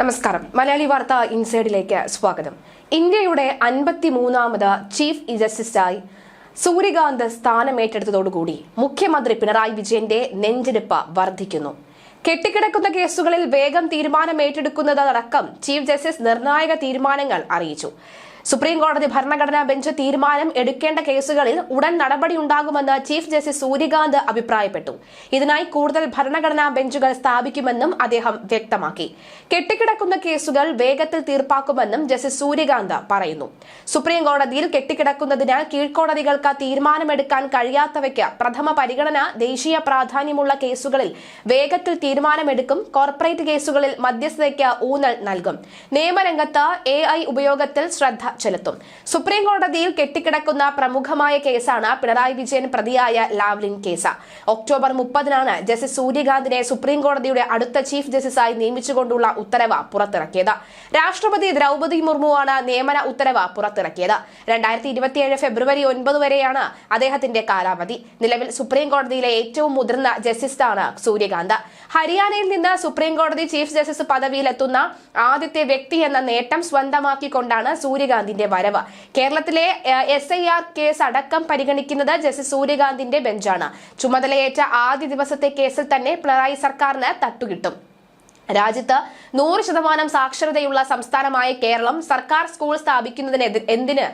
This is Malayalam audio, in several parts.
നമസ്കാരം. മലയാളി വാർത്ത ഇൻസൈഡിലേക്ക് സ്വാഗതം. ഇന്ത്യയുടെ അൻപത്തിമൂന്നാമത് ചീഫ് ജസ്റ്റിസായി സൂര്യകാന്ത് സ്ഥാനമേറ്റെടുത്തതോടുകൂടി മുഖ്യമന്ത്രി പിണറായി വിജയന്റെ നെഞ്ചെടുപ്പ് വർദ്ധിക്കുന്നു. കെട്ടിക്കിടക്കുന്ന കേസുകളിൽ വേഗം തീരുമാനമേറ്റെടുക്കുന്നതടക്കം ചീഫ് ജസ്റ്റിസ് നിർണായക തീരുമാനങ്ങൾ അറിയിച്ചു. സുപ്രീം കോടതി ഭരണഘടനാ ബെഞ്ച് തീരുമാനം എടുക്കേണ്ട കേസുകളിൽ ഉടൻ നടപടി നടപടിയുണ്ടാകുമെന്ന് ചീഫ് ജസ്റ്റിസ് സൂര്യകാന്ത് അഭിപ്രായപ്പെട്ടു. ഇതിനായി കൂടുതൽ ഭരണഘടനാ ബെഞ്ചുകൾ സ്ഥാപിക്കുമെന്നും അദ്ദേഹം വ്യക്തമാക്കി. കെട്ടിക്കിടക്കുന്ന കേസുകൾ വേഗത്തിൽ തീർപ്പാക്കുമെന്നും ജസ്റ്റിസ് സൂര്യകാന്ത് പറയുന്നു. സുപ്രീം കോടതിയിൽ കെട്ടിക്കിടക്കുന്നതിനാൽ കീഴ്ക്കോടതികൾക്ക് തീരുമാനമെടുക്കാൻ കഴിയാത്തവയ്ക്ക് പ്രഥമ പരിഗണന ദേശീയ പ്രാധാന്യമുള്ള കേസുകളിൽ വേഗത്തിൽ തീരുമാനമെടുക്കും കോർപ്പറേറ്റ് കേസുകളിൽ മധ്യസ്ഥതയ്ക്ക് ഊന്നൽ നൽകും. നിയമരംഗത്ത് എ ഉപയോഗത്തിൽ ശ്രദ്ധ ചെലുത്തും. സുപ്രീം കോടതിയിൽ കെട്ടിക്കിടക്കുന്ന പ്രമുഖമായ കേസാണ് പിണറായി വിജയൻ പ്രതിയായ ലാവ്ലിൻ കേസ്. ഒക്ടോബർ മുപ്പതിനാണ് ജസ്റ്റിസ് സൂര്യകാന്തിനെ സുപ്രീം കോടതിയുടെ അടുത്ത ചീഫ് ജസ്റ്റിസായി നിയമിച്ചുകൊണ്ടുള്ള ഉത്തരവ് പുറത്തിറക്കിയത്. രാഷ്ട്രപതി ദ്രൗപദി മുർമുവാണ് നിയമന ഉത്തരവ് പുറത്തിറക്കിയത്. രണ്ടായിരത്തി ഇരുപത്തിയേഴ് ഫെബ്രുവരി ഒൻപത് വരെയാണ് അദ്ദേഹത്തിന്റെ കാലാവധി. നിലവിൽ സുപ്രീം കോടതിയിലെ ഏറ്റവും മുതിർന്ന ജസ്റ്റിസാണ് സൂര്യകാന്ത്. ഹരിയാനയിൽ നിന്ന് സുപ്രീം കോടതി ചീഫ് ജസ്റ്റിസ് പദവിയിലെത്തുന്ന ആദ്യത്തെ വ്യക്തി എന്ന നേട്ടം സ്വന്തമാക്കിക്കൊണ്ടാണ് സൂര്യകാന്തിന്റെ വരവ്. കേരളത്തിലെ എസ് ഐ ആർ കേസ് അടക്കം പരിഗണിക്കുന്നത് ജസ്റ്റിസ് സൂര്യകാന്തിന്റെ ബെഞ്ചാണ്. ചുമതലയേറ്റ ആദ്യ ദിവസത്തെ കേസിൽ തന്നെ പിണറായി സർക്കാരിന് തട്ടുകിട്ടും. രാജ്യത്ത് നൂറ് ശതമാനം സാക്ഷരതയുള്ള സംസ്ഥാനമായ കേരളം സർക്കാർ സ്കൂൾ സ്ഥാപിക്കുന്നതിന് എന്തിന്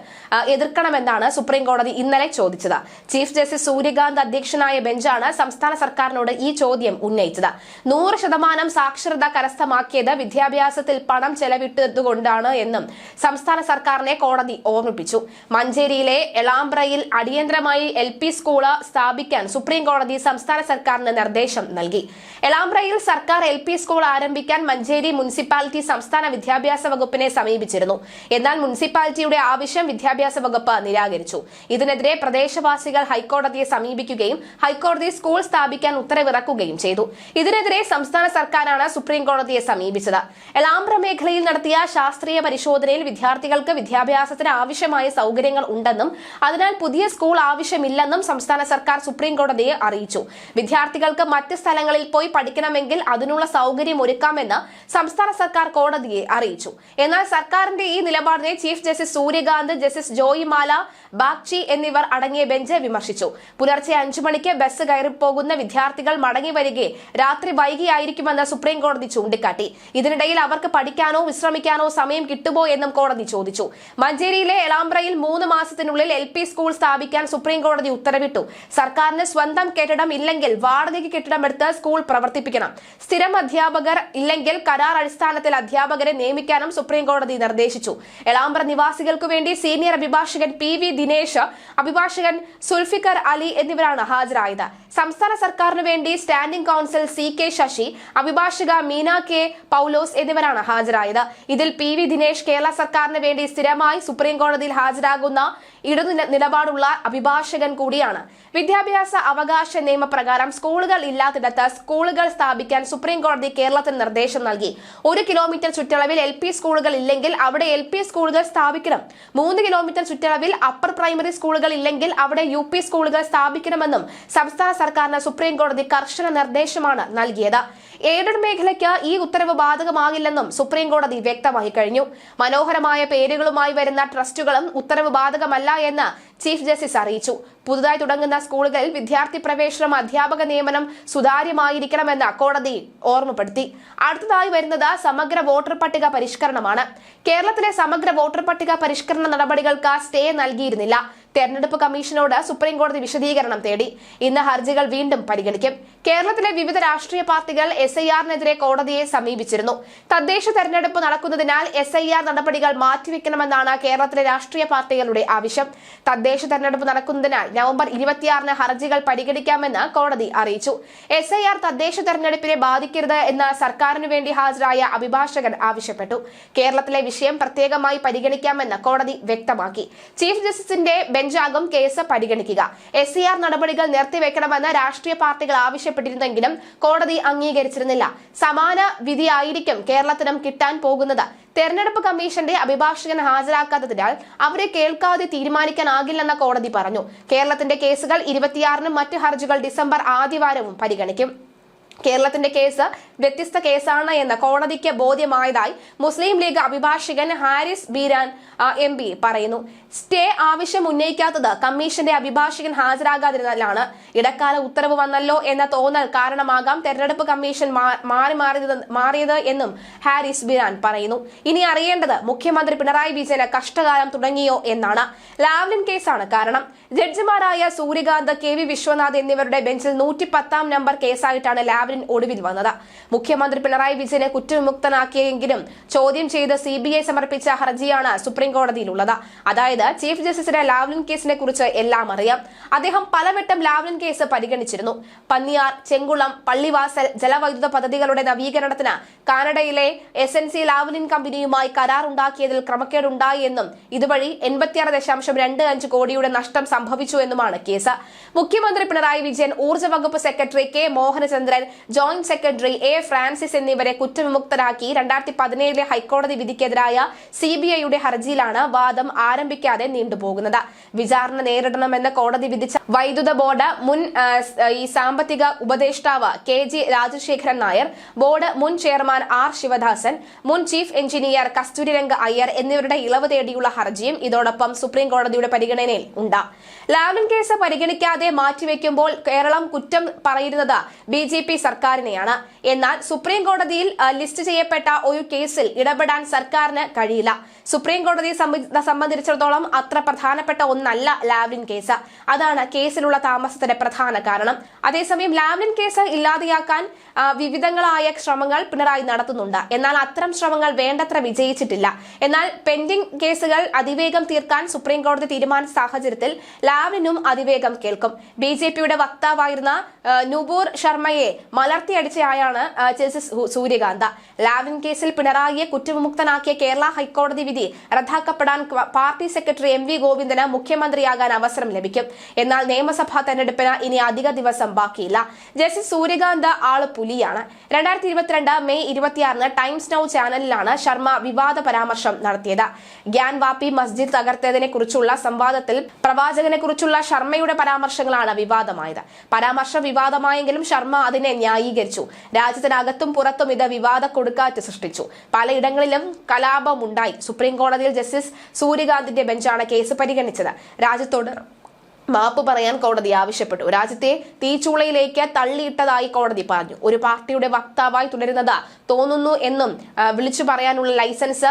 എതിർക്കണമെന്നാണ് സുപ്രീം കോടതി ഇന്നലെ ചോദിച്ചത്. ചീഫ് ജസ്റ്റിസ് സൂര്യകാന്ത് അധ്യക്ഷനായ ബെഞ്ചാണ് സംസ്ഥാന സർക്കാരിനോട് ഈ ചോദ്യം ഉന്നയിച്ചത്. നൂറ് ശതമാനം സാക്ഷരത കരസ്ഥമാക്കിയത് വിദ്യാഭ്യാസത്തിൽ പണം ചെലവിട്ടതുകൊണ്ടാണ് എന്നും സംസ്ഥാന സർക്കാരിനെ കോടതി ഓർമ്മിപ്പിച്ചു. മഞ്ചേരിയിലെ എളാമ്പ്രയിൽ അടിയന്തരമായി എൽ പി സ്കൂൾ സ്ഥാപിക്കാൻ സുപ്രീം കോടതി സംസ്ഥാന സർക്കാരിന് നിർദ്ദേശം നൽകി. എളാമ്പ്രയിൽ സർക്കാർ എൽ പി സ്കൂൾ ആരംഭിക്കാൻ മഞ്ചേരി മുനിസിപ്പാലിറ്റി സംസ്ഥാന വിദ്യാഭ്യാസ വകുപ്പിനെ സമീപിച്ചിരുന്നു. എന്നാൽ മുനിസിപ്പാലിറ്റിയുടെ ആവശ്യം വിദ്യാഭ്യാസ വകുപ്പ് നിരാകരിച്ചു. ഇതിനെതിരെ പ്രദേശവാസികൾ ഹൈക്കോടതിയെ സമീപിക്കുകയും ഹൈക്കോടതി സ്കൂൾ സ്ഥാപിക്കാൻ ഉത്തരവിറക്കുകയും ചെയ്തു. ഇതിനെതിരെ സംസ്ഥാന സർക്കാരാണ് സുപ്രീംകോടതിയെ സമീപിച്ചത്. എലാംബ്ര മേഖലയിൽ നടത്തിയ ശാസ്ത്രീയ പരിശോധനയിൽ വിദ്യാർത്ഥികൾക്ക് വിദ്യാഭ്യാസത്തിന് ആവശ്യമായ സൗകര്യങ്ങൾ ഉണ്ടെന്നും അതിനാൽ പുതിയ സ്കൂൾ ആവശ്യമില്ലെന്നും സംസ്ഥാന സർക്കാർ സുപ്രീംകോടതിയെ അറിയിച്ചു. വിദ്യാർത്ഥികൾക്ക് മറ്റ് സ്ഥലങ്ങളിൽ പോയി പഠിക്കണമെങ്കിൽ അതിനുള്ള സൗകര്യം ഒരുക്കാമെന്ന് സംസ്ഥാന സർക്കാർ കോടതിയെ അറിയിച്ചു. എന്നാൽ സർക്കാരിന്റെ ഈ നിലപാടിനെ chief justice Surya Kant justice Joymalya Bagchi എന്നിവർ അടങ്ങിയ ബെഞ്ച് വിമർശിച്ചു. പുലർച്ചെ അഞ്ചു മണിക്ക് ബസ് കയറിപ്പോകുന്ന വിദ്യാർത്ഥികൾ മടങ്ങി വരികെ രാത്രി വൈകിയായിരിക്കുമെന്ന് സുപ്രീം കോടതി ചൂണ്ടിക്കാട്ടി. ഇതിനിടയിൽ അവർക്ക് പഠിക്കാനോ വിശ്രമിക്കാനോ സമയം കിട്ടുമോ എന്നും കോടതി ചോദിച്ചു. മഞ്ചേരിയിലെ എളാമ്പ്രയിൽ മൂന്ന് മാസത്തിനുള്ളിൽ എൽ പി സ്കൂൾ സ്ഥാപിക്കാൻ സുപ്രീം കോടതി ഉത്തരവിട്ടു. സർക്കാരിന് സ്വന്തം കെട്ടിടം ഇല്ലെങ്കിൽ വാടകയ്ക്ക് കെട്ടിടമെടുത്ത് സ്കൂൾ പ്രവർത്തിപ്പിക്കണം. സ്ഥിരം അധ്യാപകർ ഇല്ലെങ്കിൽ കരാർ അടിസ്ഥാനത്തിൽ അധ്യാപകരെ നിയമിക്കാനും സുപ്രീം കോടതി നിർദ്ദേശിച്ചു. എളാമ്പ്ര നിവാസികൾക്കു വേണ്ടി സീനിയർ അഭിഭാഷകൻ പി വി ദിനേശ് അഭിഭാഷകൻ സുൽഫിക്കർ അലി എന്നിവരാണ് ഹാജരായത്. സംസ്ഥാന സർക്കാരിനു വേണ്ടി standing counsel C K Sasi അഭിഭാഷക മീന കെ പൗലോസ് എന്നിവരാണ് ഹാജരായത്. ഇതിൽ പി വി ദിനേശ് കേരള സർക്കാരിന് വേണ്ടി സ്ഥിരമായി സുപ്രീം കോടതിയിൽ ഹാജരാകുന്ന ഇടതു നില- നിലപാടുള്ള അഭിഭാഷകൻ കൂടിയാണ്. വിദ്യാഭ്യാസ അവകാശ നിയമപ്രകാരം സ്കൂളുകൾ ഇല്ലാത്തിടത്ത് സ്കൂളുകൾ സ്ഥാപിക്കാൻ സുപ്രീം കോടതി കേരളത്തിന് നിർദ്ദേശം നൽകി. ഒരു കിലോമീറ്റർ ചുറ്റളവിൽ എൽ പി സ്കൂളുകൾ ഇല്ലെങ്കിൽ അവിടെ എൽ പി സ്കൂളുകൾ സ്ഥാപിക്കണം. മൂന്ന് കിലോമീറ്റർ ചുറ്റളവിൽ അപ്പർ പ്രൈമറി സ്കൂളുകൾ ഇല്ലെങ്കിൽ അവിടെ യു പി സ്കൂളുകൾ സ്ഥാപിക്കണമെന്നും സംസ്ഥാന സർക്കാരിന് സുപ്രീം കോടതി കർശന നിർദ്ദേശമാണ് നൽകിയത്. എയ്ഡഡ് മേഖലയ്ക്ക് ഈ ഉത്തരവ് ബാധകമാകില്ലെന്നും സുപ്രീം കോടതി വ്യക്തമാക്കി കഴിഞ്ഞു. മനോഹരമായ പേരുകളുമായി വരുന്ന ട്രസ്റ്റുകളും ഉത്തരവ് ബാധകമല്ല എന്ന് ചീഫ് ജസ്റ്റിസ് അറിയിച്ചു. പുതുതായി തുടങ്ങുന്ന സ്കൂളുകളിൽ വിദ്യാർത്ഥി പ്രവേശനം അധ്യാപക നിയമനം സുതാര്യമായിരിക്കണമെന്ന് കോടതി ഓർമ്മപ്പെടുത്തി. അടുത്തതായി വരുന്നത് സമഗ്ര വോട്ടർ പട്ടിക പരിഷ്കരണമാണ്. കേരളത്തിലെ സമഗ്ര വോട്ടർ പട്ടിക പരിഷ്കരണ നടപടികൾക്ക് സ്റ്റേ നൽകിയിരുന്നില്ല. തെരഞ്ഞെടുപ്പ് കമ്മീഷനോട് സുപ്രീംകോടതി വിശദീകരണം തേടി. ഇന്ന് ഹർജികൾ വീണ്ടും പരിഗണിക്കും. കേരളത്തിലെ വിവിധ രാഷ്ട്രീയ പാർട്ടികൾ എസ് ഐ ആറിനെതിരെ കോടതിയെ സമീപിച്ചിരുന്നു. തദ്ദേശ തെരഞ്ഞെടുപ്പ് നടക്കുന്നതിനാൽ എസ് ഐ ആർ നടപടികൾ മാറ്റിവെക്കണമെന്നാണ് കേരളത്തിലെ രാഷ്ട്രീയ പാർട്ടികളുടെ ആവശ്യം. തദ്ദേശ തെരഞ്ഞെടുപ്പ് നടക്കുന്നതിനാൽ നവംബർ ഇരുപത്തിയാറിന് ഹർജികൾ പരിഗണിക്കാമെന്ന് കോടതി അറിയിച്ചു. എസ് ഐ ആർ തദ്ദേശ തെരഞ്ഞെടുപ്പിനെ ബാധിക്കരുത് എന്ന് സർക്കാരിനു വേണ്ടി ഹാജരായ അഭിഭാഷകൻ ആവശ്യപ്പെട്ടു. കേരളത്തിലെ വിഷയം പ്രത്യേകമായി പരിഗണിക്കാമെന്ന് കോടതി വ്യക്തമാക്കി. ചീഫ് ജസ്റ്റിസിന്റെ ബെഞ്ചാകും കേസ് പരിഗണിക്കുക. എസ് സി ആർ നടപടികൾ നിർത്തിവെക്കണമെന്ന് രാഷ്ട്രീയ പാർട്ടികൾ ആവശ്യപ്പെട്ടിരുന്നെങ്കിലും കോടതി അംഗീകരിച്ചിരുന്നില്ല. സമാന വിധിയായിരിക്കും കേരളത്തിനും കിട്ടാൻ പോകുന്നത്. തെരഞ്ഞെടുപ്പ് കമ്മീഷന്റെ അഭിഭാഷകൻ ഹാജരാക്കാത്തതിനാൽ അവരെ കേൾക്കാതെ തീരുമാനിക്കാനാകില്ലെന്ന കോടതി പറഞ്ഞു. കേരളത്തിന്റെ കേസുകൾ ഇരുപത്തിയാറിനും മറ്റ് ഹർജികൾ ഡിസംബർ ആദ്യവാരവും പരിഗണിക്കും. കേരളത്തിന്റെ കേസ് വ്യത്യസ്ത കേസാണ് എന്ന് കോടതിക്ക് ബോധ്യമായതായി മുസ്ലിം ലീഗ് അഭിഭാഷകൻ ഹാരിസ് ബീരാൻ എം പി പറയുന്നു. സ്റ്റേ ആവശ്യം ഉന്നയിക്കാത്തത് കമ്മീഷന്റെ അഭിഭാഷകൻ ഹാജരാകാതിരുന്നാലാണ് ഇടക്കാല ഉത്തരവ് വന്നല്ലോ എന്ന തോന്നൽ കാരണമാകാം തെരഞ്ഞെടുപ്പ് കമ്മീഷൻ മാറി മാറിയത് മാറിയത് എന്നും ഹാരിസ് ബിരാൻ പറയുന്നു. ഇനി അറിയേണ്ടത് മുഖ്യമന്ത്രി പിണറായി വിജയന് കഷ്ടകാലം തുടങ്ങിയോ എന്നാണ്. ലാവ്ലിൻ കേസാണ് കാരണം. ജഡ്ജിമാരായ സൂര്യകാന്ത് കെ വി വിശ്വനാഥ് എന്നിവരുടെ ബെഞ്ചിൽ നൂറ്റി പത്താം നമ്പർ കേസായിട്ടാണ് ലാവ്ലിൻ ഒടുവിൽ വന്നത്. മുഖ്യമന്ത്രി പിണറായി വിജയനെ കുറ്റവിമുക്തനാക്കിയെങ്കിലും ചോദ്യം ചെയ്ത് സി സമർപ്പിച്ച ഹർജിയാണ് സുപ്രീം കോടതിയിലുള്ളത് അതായത് ചീഫ് ജസ്റ്റിസിന് ലാവ്ലിൻ കേസിനെ കുറിച്ച് എല്ലാം അറിയാം. അദ്ദേഹം പലവട്ടം ലാവ്ലിൻ കേസ് പരിഗണിച്ചിരുന്നു. പന്നിയാർ ചെങ്കുളം പള്ളിവാസൽ ജലവൈദ്യുത പദ്ധതികളുടെ നവീകരണത്തിന് കാനഡയിലെ എസ് എൻ സി ലാവ്ലിൻ കമ്പനിയുമായി കരാർ ഉണ്ടാക്കിയതിൽ ക്രമക്കേടുണ്ടായി എന്നും ഇതുവഴി എൺപത്തിയാറ് ദശാംശം രണ്ട് അഞ്ച് കോടിയുടെ നഷ്ടം സംഭവിച്ചു എന്നുമാണ് കേസ്. മുഖ്യമന്ത്രി പിണറായി വിജയൻ ഊർജ വകുപ്പ് secretary K Mohanachandran joint secretary A Francis എന്നിവരെ കുറ്റവിമുക്തരാക്കി രണ്ടായിരത്തി പതിനേഴിലെ ഹൈക്കോടതി വിധിക്കെതിരായ സി ബി ഐയുടെ ഹർജിയിലാണ് വാദം ആരംഭിക്കാതെ നീണ്ടുപോകുന്നത്. വിചാരണ നേരിടണമെന്ന് കോടതി വിധിച്ച വൈദ്യുത ബോർഡ് മുൻ ഈ സാമ്പത്തിക ഉപദേഷ്ടാവ് K G Rajasekharan Nair board മുൻ ചെയർമാൻ ആർ ശിവദാസൻ മുൻ ചീഫ് എഞ്ചിനീയർ കസ്തൂരിരംഗ അയ്യർ എന്നിവരുടെ ഇളവ് തേടിയുള്ള ഹർജിയും ഇതോടൊപ്പം സുപ്രീം കോടതിയുടെ പരിഗണനയിൽ ഉണ്ട്. ലാവൻ കേസ് പരിഗണിക്കാതെ മാറ്റിവെക്കുമ്പോൾ കേരളം കുറ്റം പറയുന്നത് ബി ജെ പി സർക്കാരിനെയാണ്. എന്നാൽ സുപ്രീം കോടതിയിൽ ലിസ്റ്റ് ചെയ്യപ്പെട്ട ഒരു കേസിൽ ഇടപെടാൻ സർക്കാരിന് കഴിയില്ല. സുപ്രീം കോടതിയെ സംബന്ധി- സംബന്ധിച്ചിടത്തോളം അത്ര പ്രധാനപ്പെട്ട ഒന്നല്ല ലാവ്ലിൻ കേസ്. അതാണ് കേസിലുള്ള താമസത്തിന്റെ പ്രധാന കാരണം. അതേസമയം ലാവ്ലിൻ കേസ് ഇല്ലാതെയാക്കാൻ വിവിധങ്ങളായ ശ്രമങ്ങൾ പിണറായി നടത്തുന്നുണ്ട്. എന്നാൽ അത്തരം ശ്രമങ്ങൾ വേണ്ടത്ര വിജയിച്ചിട്ടില്ല. എന്നാൽ പെൻഡിംഗ് കേസുകൾ അതിവേഗം തീർക്കാൻ സുപ്രീം കോടതി തീരുമാനിച്ച സാഹചര്യത്തിൽ ലാവ്ലിനും അതിവേഗം കേൾക്കും. B വക്താവായിരുന്ന Nupur ശർമ്മയെ മലർത്തിയടിച്ചയാളാണ് justice Suryakanta. ലാവിൻ കേസിൽ പിണറായിയെ കുറ്റവിമുക്തനാക്കിയ കേരള ഹൈക്കോടതി വിധി റദ്ദാക്കപ്പെടാൻ പാർട്ടി സെക്രട്ടറി എം വി ഗോവിന്ദന് മുഖ്യമന്ത്രിയാകാൻ അവസരം ലഭിക്കും. എന്നാൽ നിയമസഭാ തെരഞ്ഞെടുപ്പിന് ഇനി അധിക ദിവസം ബാക്കിയില്ല. ജസ്റ്റിസ് സൂര്യകാന്ത് ആൾ പുലിയാണ്. രണ്ടായിരത്തി ഇരുപത്തിരണ്ട് മെയ് ഇരുപത്തിയാറിന് ടൈംസ് നൌ ചാനലിലാണ് ശർമ്മ വിവാദ പരാമർശം നടത്തിയത്. ഗ്യാൻ വാപ്പി മസ്ജിദ് തകർത്തതിനെ കുറിച്ചുള്ള സംവാദത്തിൽ പ്രവാചകനെ കുറിച്ചുള്ള ശർമ്മയുടെ പരാമർശങ്ങളാണ് വിവാദമായത്. പരാമർശം വിവാദമായെങ്കിലും ശർമ്മ അതിനെ ന്യായീകരിച്ചു. രാജ്യത്തിനകത്തും പുറത്തും ഇത് വിവാദ കൊടുക്കാറ്റ് സൃഷ്ടിച്ചു. പലയിടങ്ങളിലും കലാപമുണ്ടായി. സുപ്രീം കോടതിയിൽ ജസ്റ്റിസ് സൂര്യകാന്തിന്റെ ബെഞ്ചാണ് കേസ് പരിഗണിച്ചത്. രാജ്യത്തോട് മാപ്പ് പറയാൻ കോടതി ആവശ്യപ്പെട്ടു. രാജ്യത്തെ തീച്ചൂളയിലേക്ക് തള്ളിയിട്ടതായി കോടതി പറഞ്ഞു. ഒരു പാർട്ടിയുടെ വക്താവായി തുടരുന്നത് തോന്നുന്നു എന്നും വിളിച്ചു പറയാനുള്ള ലൈസൻസ്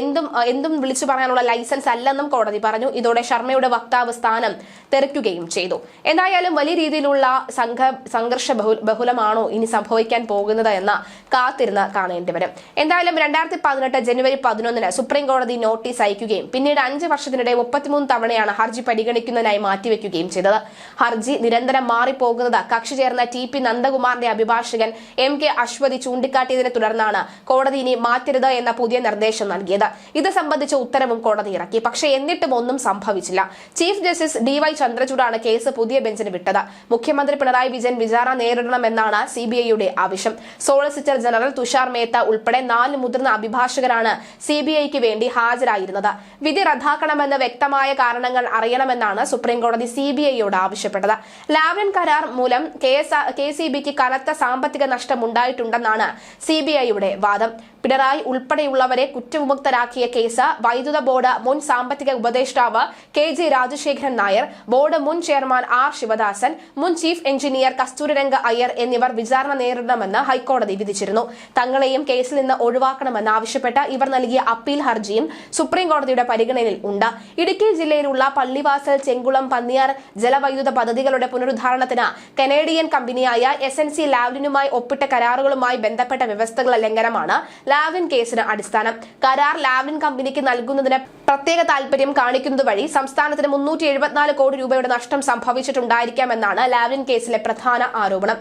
എന്തും എന്തും വിളിച്ചു പറയാനുള്ള ലൈസൻസ് അല്ലെന്നും കോടതി പറഞ്ഞു. ഇതോടെ ശർമ്മയുടെ വക്താവ് സ്ഥാനം തെറിക്കുകയും ചെയ്തു. എന്തായാലും വലിയ രീതിയിലുള്ള സംഘ സംഘർഷ ബഹുലമാണോ ഇനി സംഭവിക്കാൻ പോകുന്നത് എന്ന് കാത്തിരുന്ന് കാണേണ്ടി വരും. എന്തായാലും രണ്ടായിരത്തി പതിനെട്ട് ജനുവരി പതിനൊന്നിന് സുപ്രീം കോടതി നോട്ടീസ് അയക്കുകയും പിന്നീട് അഞ്ച് വർഷത്തിനിടെ മുപ്പത്തിമൂന്ന് തവണയാണ് ഹർജി പരിഗണിക്കുന്നതിനായി മാറ്റിവെക്കുകയും ചെയ്തത്. ഹർജി നിരന്തരം മാറിപ്പോകുന്നത് കക്ഷി ചേർന്ന ടി പി നന്ദകുമാറിന്റെ അഭിഭാഷകൻ എം കെ അശ്വതി ചൂണ്ടിക്കാട്ടിയതിനെ തുടർന്നാണ് കോടതി ഇനി മാറ്റരുത് എന്ന പുതിയ നിർദ്ദേശം നൽകിയത്. ഇത് സംബന്ധിച്ച ഉത്തരവും കോടതി ഇറക്കി. പക്ഷേ എന്നിട്ടും ഒന്നും സംഭവിച്ചില്ല. ചീഫ് ജസ്റ്റിസ് ഡി വൈ ചന്ദ്രചൂഡാണ് കേസ് പുതിയ ബെഞ്ചിന് വിട്ടത്. മുഖ്യമന്ത്രി പിണറായി വിജയൻ വിചാരണ നേരിടണമെന്നാണ് സി ബി ഐയുടെ ആവശ്യം. സോളിസിറ്റർ ജനറൽ തുഷാർ മേത്ത ഉൾപ്പെടെ നാല് മുതിർന്ന അഭിഭാഷകരാണ് സി ബി ഐക്ക് വേണ്ടി ഹാജരായിരുന്നത്. വിധി റദ്ദാക്കണമെന്ന് വ്യക്തമായ കാരണങ്ങൾ അറിയണമെന്നാണ് സുപ്രീം കോടതി സി ബി ഐയോട് ആവശ്യപ്പെട്ടത്. ലാവ്ലിൻ കരാർ മൂലം കെ സി ബിക്ക് കനത്ത സാമ്പത്തിക നഷ്ടം ഉണ്ടായിട്ടുണ്ടെന്നാണ് സി ബി ഐയുടെ വാദം. പിണറായി ഉൾപ്പെടെയുള്ളവരെ കുറ്റവിമുക്തരാക്കിയ കേസ് വൈദ്യുത ബോർഡ് മുൻ സാമ്പത്തിക ഉപദേഷ്ടാവ് K J Rajasekharan Nair board മുൻ ചെയർമാൻ ആർ ശിവദാസൻ മുൻ ചീഫ് എഞ്ചിനീയർ കസ്തൂരിരംഗ അയ്യർ എന്നിവർ വിചാരണ നേരിടണമെന്ന് ഹൈക്കോടതി വിധിച്ചിരുന്നു. തങ്ങളെയും കേസിൽ നിന്ന് ഒഴിവാക്കണമെന്ന് ആവശ്യപ്പെട്ട് ഇവർ നൽകിയ അപ്പീൽ ഹർജിയും സുപ്രീം കോടതിയുടെ പരിഗണനയിൽ ഉണ്ട്. ഇടുക്കി ജില്ലയിലുള്ള പള്ളിവാസൽ ചെങ്കുളം പന്നിയാർ ജലവൈദ്യുത പദ്ധതികളുടെ പുനരുദ്ധാരണത്തിന് കനേഡിയൻ കമ്പനിയായ എസ് എൻ സി ലാവ്ലിനുമായി ഒപ്പിട്ട കരാറുകളുമായി ബന്ധപ്പെട്ട വ്യവസ്ഥകളുടെ ലംഘനമാണ് ലാവ്ലിൻ കേസിന് അടിസ്ഥാനം. കരാർ ലാവ്ലിൻ കമ്പനിക്ക് നൽകുന്നതിന് പ്രത്യേക താൽപര്യം കാണിക്കുന്നത് വഴി സംസ്ഥാനത്തിന് മുന്നൂറ്റി എഴുപത്തിനാല് കോടി രൂപയുടെ നഷ്ടം സംഭവിച്ചിട്ടുണ്ടായിരിക്കാമെന്നാണ് ലാവ്ലിൻ കേസിലെ പ്രധാന ആരോപണം.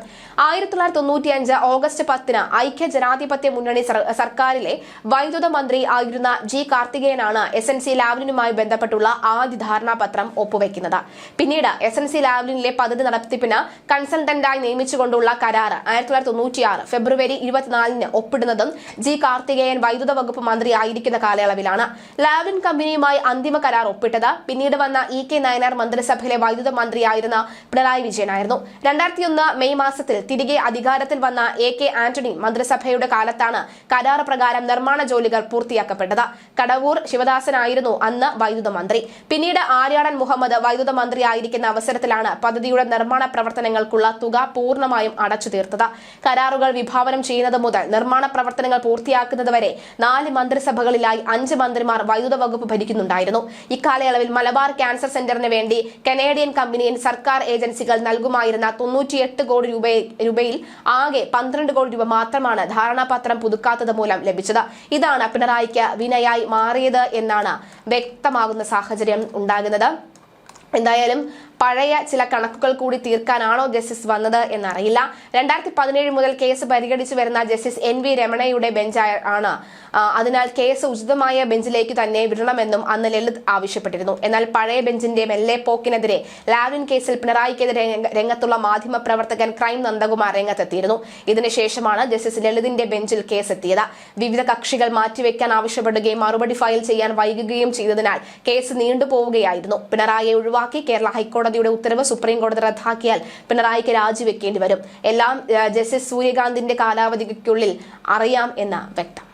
ആയിരത്തി തൊള്ളായിരത്തി തൊണ്ണൂറ്റിയഞ്ച് ഓഗസ്റ്റ് പത്തിന് ഐക്യ ജനാധിപത്യ മുന്നണി സർക്കാരിലെ വൈദ്യുത മന്ത്രി ആയിരുന്ന ജി കാർത്തികേയനാണ് എസ് എൻ സി ലാവ്ലിനുമായി ബന്ധപ്പെട്ടുള്ള ആദ്യ ധാരണാപത്രം ഒപ്പുവെക്കുന്നത്. പിന്നീട് എസ് എൻ സി ലാവ്ലിനിലെ പദ്ധതി നടത്തിപ്പിന് കൺസൾട്ടന്റായി നിയമിച്ചുകൊണ്ടുള്ള കരാർ ആയിരത്തി തൊള്ളായിരത്തി തൊണ്ണൂറ്റിയാറ് ഫെബ്രുവരി ഇരുപത്തിനാലിന് ഒപ്പിടുന്നതും ജി കാർത്തികേയൻ വൈദ്യുത വകുപ്പ് മന്ത്രി ആയിരിക്കുന്ന കാലയളവിലാണ്. ലാവ്ലിൻ കമ്പനിയുമായി അന്തിമ കരാർ ഒപ്പിട്ടത് പിന്നീട് വന്ന ഇ കെ നയനാർ മന്ത്രിസഭയിലെ വൈദ്യുത മന്ത്രിയായിരുന്ന പിണറായി വിജയനായിരുന്നു. രണ്ടായിരത്തി ഒന്ന് മെയ് മാസത്തിൽ തിരികെ അധികാരത്തിൽ വന്ന എ കെ ആന്റണി മന്ത്രിസഭയുടെ കാലത്താണ് കരാർ പ്രകാരം നിർമ്മാണ ജോലികൾ പൂർത്തിയാക്കപ്പെട്ടത്. കടവൂർ ശിവദാസനായിരുന്നു അന്ന് വൈദ്യുത മന്ത്രി. പിന്നീട് ആര്യാടൻ മുഹമ്മദ് വൈദ്യുത മന്ത്രിയായിരിക്കുന്ന അവസരത്തിലാണ് പദ്ധതിയുടെ നിർമ്മാണ പ്രവർത്തനങ്ങൾക്കുള്ള തുക പൂർണമായും അടച്ചു തീർത്തത് കരാറുകൾ വിഭാവനം ചെയ്യുന്നത് മുതൽ നിർമ്മാണ പ്രവർത്തനങ്ങൾ പൂർത്തിയാക്കുന്നതുവരെ നാല് മന്ത്രിസഭകളിലായി അഞ്ച് മന്ത്രിമാർ വൈദ്യുത വകുപ്പ് ഭരിക്കുന്നുണ്ടായിരുന്നു. ഇക്കാലയളവിൽ മലബാർ ക്യാൻസർ സെന്ററിന് വേണ്ടി കനേഡിയൻ കമ്പനിയിൽ സർക്കാർ ഏജൻസികൾ നൽകുമായിരുന്ന തൊണ്ണൂറ്റിയെട്ട് കോടി രൂപ രൂപയിൽ ആകെ പന്ത്രണ്ട് കോടി രൂപ മാത്രമാണ് ധാരണാപത്രം പുതുക്കാത്തത് മൂലം ലഭിച്ചത്. ഇതാണ് പിണറായിക്ക് വിനയായി മാറിയത് എന്നാണ് വ്യക്തമാകുന്ന സാഹചര്യം ഉണ്ടാകുന്നത്. എന്തായാലും പഴയ ചില കണക്കുകൾ കൂടി തീർക്കാനാണോ ജസ്റ്റിസ് വന്നത് എന്നറിയില്ല. രണ്ടായിരത്തി പതിനേഴ് മുതൽ കേസ് പരിഗണിച്ചു വരുന്ന ജസ്റ്റിസ് എൻ വി രമണയുടെ ബെഞ്ച് ആണ്. അതിനാൽ കേസ് ഉചിതമായ ബെഞ്ചിലേക്ക് തന്നെ വിടണമെന്നും അന്ന് ലളിത് ആവശ്യപ്പെട്ടിരുന്നു. എന്നാൽ പഴയ ബെഞ്ചിന്റെ മെല്ലെ പോക്കിനെതിരെ ലാവ്ലിൻ കേസിൽ പിണറായിക്കെതിരെ രംഗത്തുള്ള മാധ്യമ പ്രവർത്തകൻ ക്രൈം നന്ദകുമാർ രംഗത്തെത്തിയിരുന്നു. ഇതിനുശേഷമാണ് ജസ്റ്റിസ് ലളിതിന്റെ ബെഞ്ചിൽ കേസ് എത്തിയത് വിവിധ കക്ഷികൾ മാറ്റിവെക്കാൻ ആവശ്യപ്പെടുകയും മറുപടി ഫയൽ ചെയ്യാൻ വൈകുകയും ചെയ്തതിനാൽ കേസ് നീണ്ടുപോവുകയായിരുന്നു. പിണറായിയെ ഒഴിവാക്കി കേരള ഹൈക്കോടതിയുടെ ഉത്തരവ് സുപ്രീം കോടതി റദ്ദാക്കിയാൽ പിണറായിക്ക് രാജിവെക്കേണ്ടി വരും. എല്ലാം ജസ്റ്റിസ് സൂര്യകാന്തിന്റെ കാലാവധിക്കുള്ളിൽ അറിയാം എന്ന വ്യക്തം.